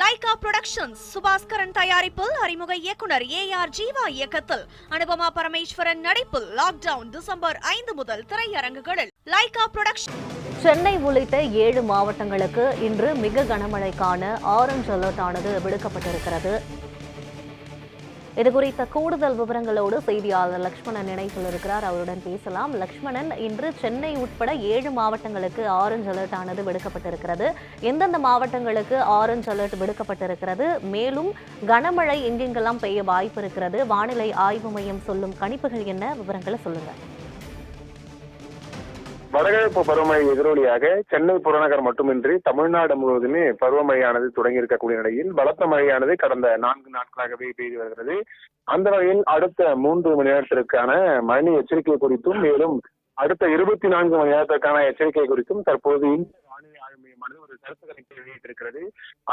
Lyca productions Subaskaran தயாரிப்பில் அறிமுக இயக்குனர் ஏ ஆர் ஜீவா இயக்கத்தில். அனுபமா பரமேஸ்வரன் நடிப்பில் லாக்டவுன் டிசம்பர் ஐந்து முதல் திரையரங்குகளில். லைகா புரொடக்ஷன் சென்னை உள்ளிட்ட ஏழு மாவட்டங்களுக்கு இன்று மிக கனமழைக்கான ஆரஞ்ச் அலர்ட் ஆனது விடுக்கப்பட்டிருக்கிறது. இது குறித்த கூடுதல் விவரங்களோடு செய்தியாளர் லக்ஷ்மணன் இணைப்பில் இருக்கிறார். அவருடன் பேசலாம். லக்ஷ்மணன் இன்று சென்னை உட்பட ஏழு மாவட்டங்களுக்கு ஆரஞ்ச் அலர்ட் ஆனது விடுக்கப்பட்டிருக்கிறது. எந்தெந்த மாவட்டங்களுக்கு ஆரஞ்ச் அலர்ட் விடுக்கப்பட்டிருக்கிறது? மேலும் கனமழை எங்கெங்கெல்லாம் பெய்ய வாய்ப்பு இருக்கிறது? வானிலை ஆய்வு மையம் சொல்லும் கணிப்புகள் என்ன? விவரங்களை சொல்லுங்கள் வடகிழக்கு பருவமழை எதிரொலியாக சென்னை புறநகர் மட்டுமின்றி தமிழ்நாடு முழுவதுமே பருவமழையானது தொடங்கி இருக்கக்கூடிய நிலையில் பலத்த மழையானது கடந்த நான்கு நாட்களாகவே பெய்து வருகிறது. அந்த வகையில் அடுத்த மூன்று மணி நேரத்திற்கான மழை எச்சரிக்கை குறித்தும் மேலும் அடுத்த இருபத்தி நான்கு மணி நேரத்திற்கான எச்சரிக்கை குறித்தும் தற்போது வானிலை ஆய்வு மையமானது ஒரு கருத்து கணிப்பை வெளியிட்டிருக்கிறது.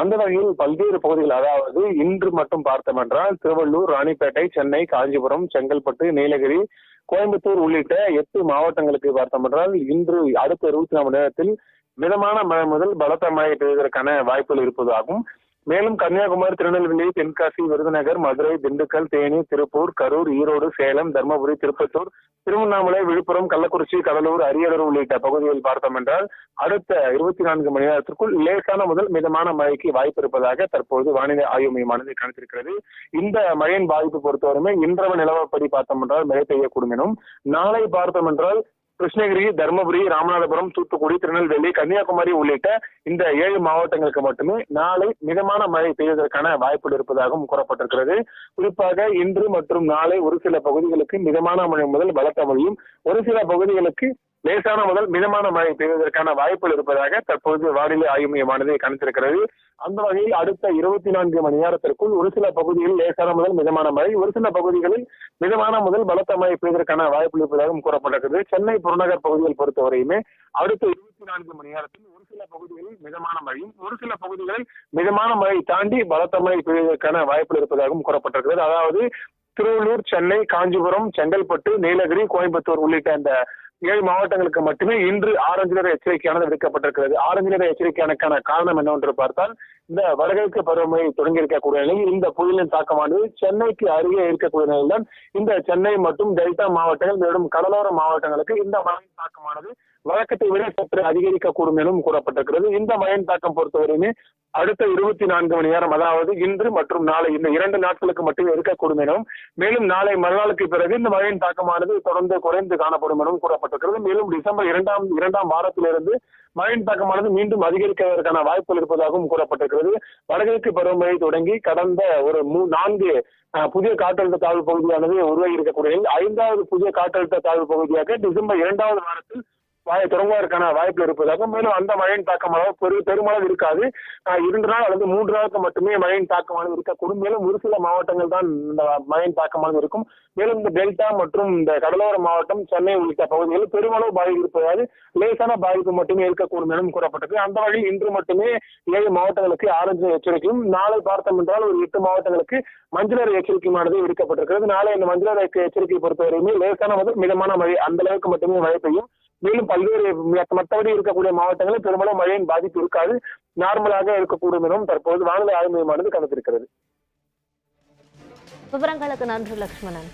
அந்த வகையில் பல்வேறு பகுதிகள் அதாவது இன்று மட்டும் பார்த்தோம் என்றால் திருவள்ளூர் ராணிப்பேட்டை சென்னை காஞ்சிபுரம் செங்கல்பட்டு நீலகிரி கோயம்புத்தூர் உள்ளிட்ட எட்டு மாவட்டங்களுக்கு பார்த்தோம் என்றால் இன்று அடுத்த இருபத்தி நாலு மணி நேரத்தில் மிதமான மழை முதல் பலத்த மழை பெய்வதற்கான வாய்ப்புகள் இருப்பதாகவும் மேலும் கன்னியாகுமரி திருநெல்வேலி தென்காசி விருதுநகர் மதுரை திண்டுக்கல் தேனி திருப்பூர் கரூர் ஈரோடு சேலம் தர்மபுரி திருப்பத்தூர் திருவண்ணாமலை விழுப்புரம் கள்ளக்குறிச்சி கடலூர் அரியலூர் உள்ளிட்ட பகுதிகளில் பார்த்தோம் என்றால் அடுத்த இருபத்தி நான்கு மணி நேரத்திற்குள் லேசான முதல் மிதமான மழைக்கு வாய்ப்பு இருப்பதாக தற்போது வானிலை ஆய்வு மையமானது கணித்திருக்கிறது. இந்த மழையின் பாதிப்பு பொறுத்தவரைமே இன்றவ நிலவரப்படி பார்த்தோம் என்றால் மழை பெய்யக்கூடும் எனும் நாளை பார்த்தோம் என்றால் கிருஷ்ணகிரி தருமபுரி ராமநாதபுரம் தூத்துக்குடி திருநெல்வேலி கன்னியாகுமரி உள்ளிட்ட இந்த ஏழு மாவட்டங்களுக்கு மட்டுமே நாளை மிதமான மழை பெய்வதற்கான வாய்ப்புகள் இருப்பதாகவும் கூறப்பட்டிருக்கிறது. குறிப்பாக இன்று மற்றும் நாளை ஒரு சில பகுதிகளுக்கு மிதமான மழை முதல் பலத்த மழையும் ஒரு சில பகுதிகளுக்கு லேசான முதல் மிதமான மழை பெய்வதற்கான வாய்ப்புகள் இருப்பதாக தற்போது வானிலை ஆய்வு மையமானது கணித்திருக்கிறது அந்த வகையில் அடுத்த இருபத்தி நான்கு மணி நேரத்திற்குள் ஒரு சில பகுதிகளில் லேசான முதல் மிதமான மழை ஒரு சில பகுதிகளில் மிதமான முதல் பலத்த மழை பெய்வதற்கான வாய்ப்புகள் இருப்பதாகவும் கூறப்பட்டிருக்கிறது. சென்னை புறநகர் பகுதிகள் பொறுத்தவரையுமே அடுத்த இருபத்தி நான்கு மணி நேரத்தில் ஒரு சில பகுதிகளில் மிதமான மழையும் ஒரு சில பகுதிகளில் மிதமான மழை தாண்டி பலத்த மழை பெய்வதற்கான வாய்ப்புகள் இருப்பதாகவும் கூறப்பட்டிருக்கிறது. அதாவது திருவள்ளூர் சென்னை காஞ்சிபுரம் செங்கல்பட்டு நீலகிரி கோயம்புத்தூர் உள்ளிட்ட இந்த ஏழு மாவட்டங்களுக்கு மட்டுமே இன்று ஆரஞ்சு நிற எச்சரிக்கையானது விடுக்கப்பட்டிருக்கிறது ஆரஞ்சு நிற எச்சரிக்கையானக்கான காரணம் என்னவென்று பார்த்தால் இந்த வடகிழக்கு பருவமழை தொடங்கி இருக்கக்கூடிய நிலையில் இந்த புயலின் தாக்கமானது சென்னைக்கு அருகே இருக்கக்கூடிய நிலையில்தான் இந்த சென்னை மற்றும் டெல்டா மாவட்டங்கள் மேலும் கடலோர மாவட்டங்களுக்கு இந்த மழையின் தாக்கமானது வழக்கத்தை விட சற்று அதிகரிக்கக்கூடும் எனவும் கூறப்பட்டிருக்கிறது. இந்த மழையின் தாக்கம் பொறுத்தவரையுமே அடுத்த இருபத்தி நான்கு மணி நேரம் அதாவது இன்று மற்றும் நாளை இந்த இரண்டு நாட்களுக்கு மட்டுமே இருக்கக்கூடும் எனவும் மேலும் நாளை மறுநாளுக்கு பிறகு இந்த மழையின் தாக்கமானது தொடர்ந்து குறைந்து காணப்படும் எனவும் கூறப்பட்டிருக்கிறது. மேலும் டிசம்பர் இரண்டாம் இரண்டாம் வாரத்திலிருந்து மழையின் தாக்கமானது மீண்டும் அதிகரிப்பதற்கான வாய்ப்புகள் இருப்பதாகவும் கூறப்பட்டிருக்கிறது. வடகிழக்கு பருவமழை தொடங்கி கடந்த ஒரு நான்கு புதிய காற்றழுத்த தாழ்வு பகுதியானது உருவாகி இருக்கக்கூடிய ஐந்தாவது புதிய காற்றழுத்த தாழ்வு பகுதியாக டிசம்பர் இரண்டாவது வாரத்தில் வாயை தொடங்குவதற்கான வாய்ப்பு இருப்பதாக மேலும் அந்த மழையின் தாக்கம் அளவு பெரு பெருமளவு இருக்காது. இரண்டு நாள் அல்லது மூன்று நாளுக்கு மட்டுமே மழையின் தாக்கமானது இருக்கக்கூடும். மேலும் ஒரு சில மாவட்டங்கள் தான் இந்த மழையின் தாக்கமானது இருக்கும். மேலும் இந்த டெல்டா மற்றும் இந்த கடலோர மாவட்டம் சென்னை உள்ளிட்ட பகுதிகளில் பெருமளவு பாதிப்பு இருப்பதால் லேசான பாதிப்பு மட்டுமே இருக்கக்கூடும் எனவும் கூறப்பட்டது. அந்த வகையில் இன்று மட்டுமே ஏழு மாவட்டங்களுக்கு ஆரஞ்சு எச்சரிக்கையும் நாளை பார்த்தோம் என்றால் ஒரு எட்டு மாவட்டங்களுக்கு மஞ்சள் எச்சரிக்கையானது விடுக்கப்பட்டிருக்கிறது. நாளை இந்த மஞ்சள் எச்சரிக்கை பொறுத்தவரையுமே லேசான முதல் மிதமான மழை அந்த அளவுக்கு மட்டுமே மழை பெய்யும். மேலும் பல்வேறு மற்றபடி இருக்கக்கூடிய மாவட்டங்களில் பெரும்பாலும் மழையின் பாதிப்பு இருக்காது. நார்மலாக இருக்கக்கூடும் எனவும் தற்போது வானிலை ஆய்வு மையமானது கணித்திருக்கிறது விவரங்களுக்கு நன்றி லட்சுமணன்